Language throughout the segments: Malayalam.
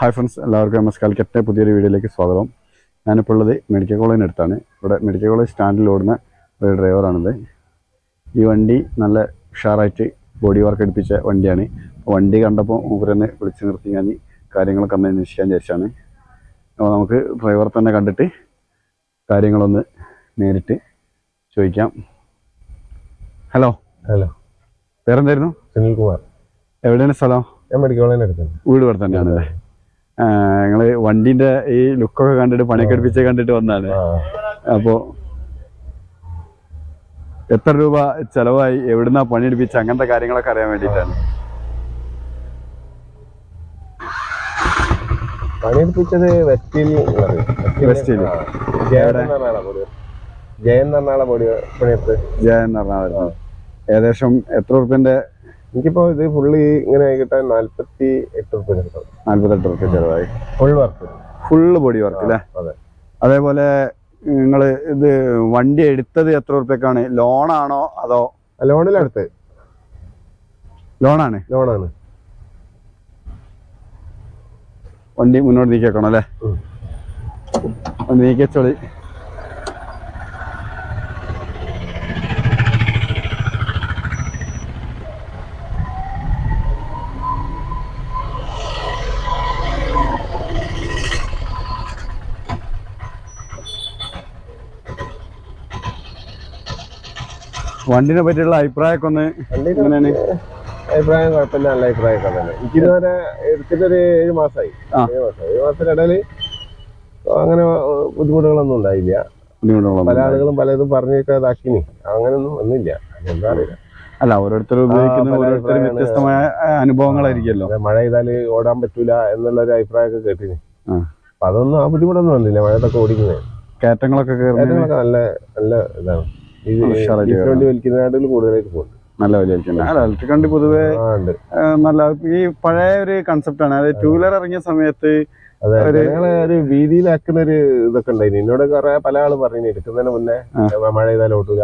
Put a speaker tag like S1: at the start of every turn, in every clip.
S1: ഹായ് ഫ്രണ്ട്സ് എല്ലാവർക്കും എം എസ് പുതിയൊരു വീഡിയോയിലേക്ക് സ്വാഗതം. ഞാനിപ്പോൾ ഉള്ളത് മെഡിക്കൽ കോളേജിന് അടുത്താണ്. ഇവിടെ മെഡിക്കൽ കോളേജ് സ്റ്റാൻഡിൽ ഓടുന്ന ഒരു ഡ്രൈവറാണിത് ഈ വണ്ടി നല്ല ഉഷാറായിട്ട് ബോഡി വർക്ക് എടുപ്പിച്ച വണ്ടിയാണ്. വണ്ടി കണ്ടപ്പോൾ മൂപ്പരെന്നെ വിളിച്ച് നിർത്തി. ഞാൻ കാര്യങ്ങളൊക്കെ അന്ന് അന്വേഷിക്കാൻ വിചാരിച്ചാണ്. അപ്പോൾ നമുക്ക് ഡ്രൈവർ തന്നെ കണ്ടിട്ട് കാര്യങ്ങളൊന്ന് നേരിട്ട് ചോദിക്കാം. ഹലോ
S2: ഹലോ
S1: പേരെന്തായിരുന്നു?
S2: സുനിൽകുമാർ.
S1: എവിടെയാണ് സ്ഥലം?
S2: ഞാൻ മെഡിക്കൽ കോളേജിന് അടുത്താണ്.
S1: വീട് ഇവിടെ തന്നെയാണ് ഞങ്ങൾ വണ്ടിന്റെ ഈ ലുക്കൊക്കെ കണ്ടിട്ട് പണി എടുപ്പിച്ച് കണ്ടിട്ട് വന്നാണ് അപ്പോ എത്ര രൂപ ചെലവായി? എവിടുന്നാ പണിയെടുപ്പിച്ച അങ്ങനത്തെ കാര്യങ്ങളൊക്കെ അറിയാൻ വേണ്ടിട്ടാണ്
S2: പണിയെടുപ്പിച്ചത് വെസ്റ്റിൽ
S1: വെസ്റ്റിൽ.
S2: ജയൻ എറണാകുളം ജയൻ
S1: ഏകദേശം എത്ര റുപ്യന്റെ
S2: എനിക്കിപ്പോ ഇത് ഫുള്ള് ഇങ്ങനെ ആയിക്കോട്ടെ നാല്പത്തി എട്ട് റുപ്യ കിട്ടും
S1: നാല്പത്തെട്ട് റുപ്യ ചെലവായി.
S2: Full work
S1: full body work അല്ലേ
S2: അതെ.
S1: അതേപോലെ നിങ്ങൾ ഇത് വണ്ടി എടുത്തത് എത്ര റുപ്യക്കാണ് ലോണാണോ അതോ
S2: ലോണിലെടുത്ത്
S1: ലോണാണ്?
S2: ലോണാണ്.
S1: വണ്ടി മുന്നോട്ട് നീക്കിയേക്കണം അല്ലേ
S2: നീക്കിയ
S1: ഒന്ന് വണ്ടിനെ പറ്റിയുള്ള അഭിപ്രായമൊക്കെ ഒന്ന് എങ്ങനെയാണ്?
S2: അഭിപ്രായം കുഴപ്പമില്ല നല്ല അഭിപ്രായമൊക്കെ തന്നെ. എനിക്ക് ഇതുവരെ എടുത്തിട്ടൊരു ഏഴ് മാസമായി. ഏഴ് മാസം. ഏഴ് മാസത്തിനിടയിൽ അങ്ങനെ ബുദ്ധിമുട്ടുകളൊന്നും ഉണ്ടായില്ല. പല ആളുകളും പലതും പറഞ്ഞൊക്കെ ഇതാക്കിനി അങ്ങനെയൊന്നും ഒന്നുമില്ല. എന്താ അറിയില്ല.
S1: അല്ല ഓരോരുത്തർ ഉപയോഗിക്കുന്ന ഓരോരുത്തരും വ്യത്യസ്തമായ അനുഭവങ്ങളായിരിക്കുമല്ലോ.
S2: മഴ ചെയ്താൽ ഓടാൻ പറ്റൂല എന്നുള്ള ഒരു അഭിപ്രായമൊക്കെ കേട്ടിന്. അപ്പൊ അതൊന്നും ആ ബുദ്ധിമുട്ടൊന്നും വന്നില്ല. മഴയൊക്കെ ഓടിക്കുന്നത്
S1: കയറ്റങ്ങളൊക്കെ കയറുന്ന
S2: ഏറ്റങ്ങളൊക്കെ നല്ല നല്ല ഇതാണ്. വലിക്കുന്നതിനാട്ടിലും കൂടുതലായിട്ട് പോകും
S1: നല്ല വലിയ അല്ല ഇലക്ട്രിക് വണ്ടി പൊതുവെ നല്ല ഈ പഴയ ഒരു കൺസെപ്റ്റ് ആണ്. അതായത് ടൂ വീലർ ഇറങ്ങിയ സമയത്ത് ഒരു-
S2: വീതിയിലാക്കുന്ന ഒരു ഇതൊക്കെ ഉണ്ടായിരുന്നു. എന്നോട് കുറെ പല ആൾ പറഞ്ഞു എടുക്കുന്നതിന് മുന്നേ. മഴ ചെയ്താൽ ഓട്ടൂല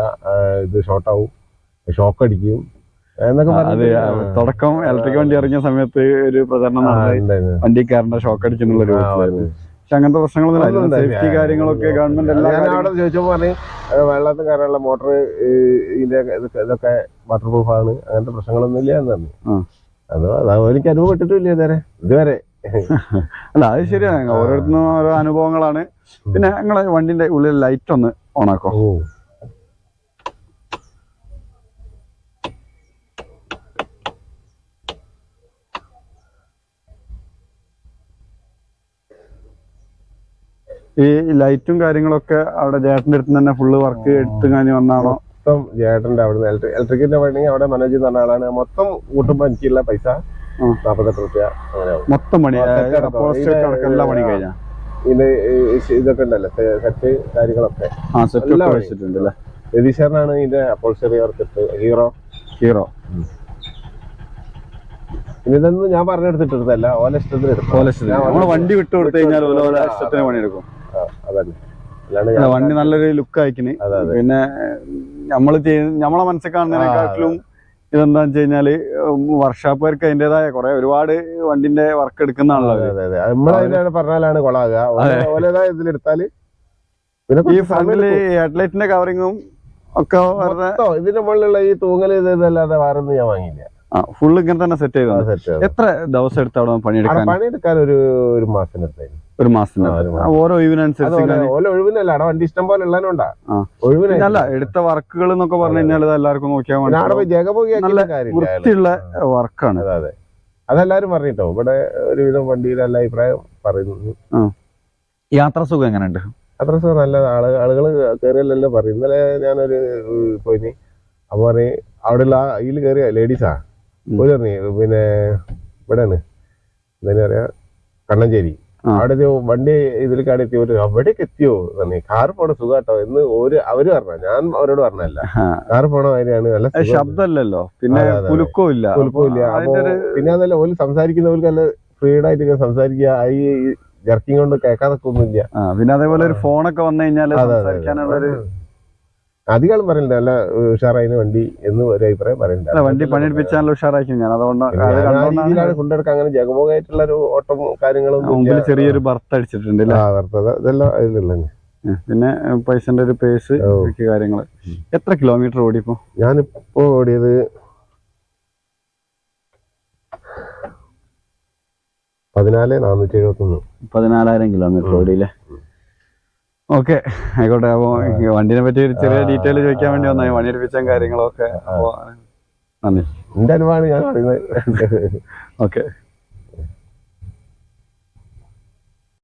S2: ഇത് ഷോർട്ട് ആവും ഷോക്ക് അടിക്കും
S1: തുടക്കം ഇലക്ട്രിക് വണ്ടി ഇറങ്ങിയ സമയത്ത് ഒരു പ്രചരണം. വണ്ടി കയറേണ്ട ഷോക്ക് അടിക്കുന്നുള്ള ഒരു. പക്ഷെ അങ്ങനത്തെ പ്രശ്നങ്ങളൊന്നും സേഫ്റ്റി കാര്യങ്ങളൊക്കെ ഗവൺമെന്റ് എല്ലാ
S2: അവിടെ പറഞ്ഞു "അത് വെള്ളത്തിൽ കയറാനുള്ള മോട്ടർ ഇതിന്റെ ഇതൊക്കെ വാട്ടർ പ്രൂഫ് ആണ്. അങ്ങനത്തെ പ്രശ്നങ്ങളൊന്നും ഇല്ല എന്ന് പറഞ്ഞു. അത് എനിക്ക് അനുഭവപ്പെട്ടിട്ടില്ല ഇതുവരെ. ഇതുവരെ.
S1: അല്ല അത് ശരിയാണ്. ഓരോരുത്തരും ഓരോ അനുഭവങ്ങളാണ്. പിന്നെ നിങ്ങളെ വണ്ടിന്റെ ഉള്ളിൽ ലൈറ്റ് ഒന്ന് ഓണാക്കോ ഈ ലൈറ്റും കാര്യങ്ങളൊക്കെ അവിടെ ജേട്ടന്റെ അടുത്ത് തന്നെ ഫുള്ള് വർക്ക് എടുത്തു കഴിഞ്ഞ് വന്നാണോ
S2: മൊത്തം ജേട്ടന്റെ അവിടെ ഇലക്ട്രിക്കിന്റെ പണി അവിടെ മനോജ് എന്ന് പറഞ്ഞ ആളാണ്. മൊത്തം കൂട്ടുമ്പോ എനിക്കുള്ള പൈസ
S1: ആ.
S2: നാപ്പത്തെട്ട് റുപ്യ
S1: മൊത്തം പണി. എല്ലാ പണി കഴിഞ്ഞ?
S2: ഇതിന്റെ ഈ ഇതൊക്കെ ഉണ്ടല്ലോ സെറ്റ് കാര്യങ്ങളൊക്കെ. എല്ലാ.
S1: വെച്ചിട്ടുണ്ട് അല്ലേ
S2: രതീശ്വരനാണ് ഇതിന്റെ അപ്പോൾസറി വർക്ക് ഇട്ട്. ഹീറോ
S1: ഹീറോ
S2: ഇതൊന്നും ഞാൻ പറഞ്ഞെടുത്തിട്ടല്ല ഓല ഇഷ്ടത്തിന്.
S1: വണ്ടി വിട്ടു കൊടുത്തു കഴിഞ്ഞാൽ ഇഷ്ടത്തിന് പണിയെടുക്കും.
S2: അതന്നെ.
S1: വണ്ടി നല്ലൊരു ലുക്ക്
S2: അതെ.
S1: പിന്നെ നമ്മൾ ചെയ്യുന്ന നമ്മളെ മനസ്സിൽ കാണുന്നതിനെക്കാട്ടിലും ഇതെന്താന്ന് വെച്ച് കഴിഞ്ഞാൽ വർഷാപ്പുകാർക്ക് അതിന്റേതായ കുറെ ഒരുപാട് വണ്ടിന്റെ വർക്ക് എടുക്കുന്നതാണല്ലോ
S2: പറഞ്ഞാലാണ് കൊളാകുക. ഇതിലെടുത്താൽ
S1: ഈ
S2: ഫ്രണ്ടിൽ.
S1: ഹെഡ്ലൈറ്റിന്റെ കവറിങ്ങും ഒക്കെ
S2: ഇതിന്റെ മുകളിലുള്ള ഈ തൂങ്ങൽ ഇത് ഇതല്ലാതെ വേറെ ഒന്നും ഞാൻ വാങ്ങിയില്ല.
S1: ഫുള്ള് ഇങ്ങനെ തന്നെ സെറ്റ് ചെയ്തു? എത്ര ദിവസം എടുത്ത് അവിടെ പണിയെടുക്കാൻ?
S2: പണിയെടുക്കാൻ ഒരു ഒരു മാസം
S1: ഒരു മാസത്തിന്
S2: മാസം.
S1: ഓരോ ഒഴിവിനനുസരിച്ച്
S2: ഓല ഒഴിവിനല്ല അവിടെ വണ്ടി ഇഷ്ടം പോലെ ഉള്ളതിനുണ്ടാ.
S1: അല്ല എടുത്ത വർക്കുകൾ എന്നൊക്കെ പറഞ്ഞു കഴിഞ്ഞാൽ ഇത് എല്ലാവർക്കും നോക്കിയാൽ നല്ല വൃത്തിയുള്ള വർക്കാണ്.
S2: അതെ അതെ. അതെല്ലാരും പറഞ്ഞിട്ടോ? ഇവിടെ ഒരുവിധം വണ്ടിയുടെ എല്ലാ അഭിപ്രായം പറയുന്നു.
S1: യാത്ര സുഖം എങ്ങനെയുണ്ട്?
S2: അത്ര സുഖം നല്ല ആൾ ആളുകൾ കയറിയല്ലോ പറയും. ഇന്നലെ ഞാനൊരു പോയിന്. അപ്പൊ പറയും അവിടെയുള്ള ഇതിൽ കയറിയ ലേഡീസാ. ഒരു പിന്നെ ഇവിടെയാണ്. എന്താ പറയാ? കണ്ണഞ്ചേരി. അവിടെ വണ്ടി ഇതിൽ കാടി എത്തിയോ ഒരു അവിടേക്ക് എത്തിയോ? പറഞ്ഞു കാറ് പോണ സുഖാട്ടോ. എന്ന് ഒരു അവർ പറഞ്ഞ ഞാൻ അവരോട് പറഞ്ഞല്ല
S1: കാർ
S2: കാറ് പോണ കാര്യമാണ് നല്ല
S1: ശബ്ദമല്ലല്ലോ. പിന്നെ. ഇല്ല. ഒരു
S2: പിന്നെ അതല്ല ഓൽ സംസാരിക്കുന്നവർക്ക് നല്ല ഫ്രീഡ് ആയിട്ട് ഇങ്ങനെ സംസാരിക്കുക. ഈ ജർക്കിങ് കൊണ്ട് കേൾക്കാതൊക്കെ ഒന്നുമില്ല.
S1: ഇല്ല പിന്നെ അതേപോലെ ഒരു ഫോണൊക്കെ വന്നു കഴിഞ്ഞാൽ. സംസാരിക്കാനുള്ള ഒരു
S2: അധികം പറയണ്ട അല്ല നല്ല ഉഷാറായിന് വണ്ടി എന്ന് ഒരു അഭിപ്രായം പറയുന്നുണ്ട്
S1: വണ്ടി പണിയെടുപ്പിച്ചാൽ ഉഷാറാക്കി ഞാൻ അതുകൊണ്ട്
S2: ഞാൻ ആ
S1: കണ്ടോണ്ടാണ്
S2: രീതിയിലാണ് കൊണ്ടെടുക്കാൻ അങ്ങനെ ജഗമോഗായിട്ടുള്ള ഒരു ഓട്ടം കാര്യങ്ങളും
S1: ചെറിയൊരു ബർത്ത് അടിച്ചിട്ടുണ്ട്
S2: ഇതെല്ലാം അതിലുള്ള.
S1: പിന്നെ പൈസന്റെ ഒരു പേസ് കാര്യങ്ങൾ എത്ര കിലോമീറ്റർ ഓടിപ്പോ
S2: ഞാനിപ്പോ ഓടിയത് പതിനാല് നാനൂറ്റി എഴുപത്തി ഒന്ന്
S1: പതിനാലായിരം കിലോമീറ്റർ ഓടിയില്ലേ? ഓക്കെ. ആയിക്കോട്ടെ. അപ്പോ വണ്ടിനെ പറ്റി ഒരു ചെറിയ. ഡീറ്റെയിൽ ചോദിക്കാൻ വേണ്ടി വന്നാൽ വണ്ടി എടുപ്പിച്ച കാര്യങ്ങളൊക്കെ. അപ്പോ നന്ദി.
S2: എന്റെ അനുഭവമാണ് ഞാൻ പറയുന്നത്.
S1: ഓക്കെ.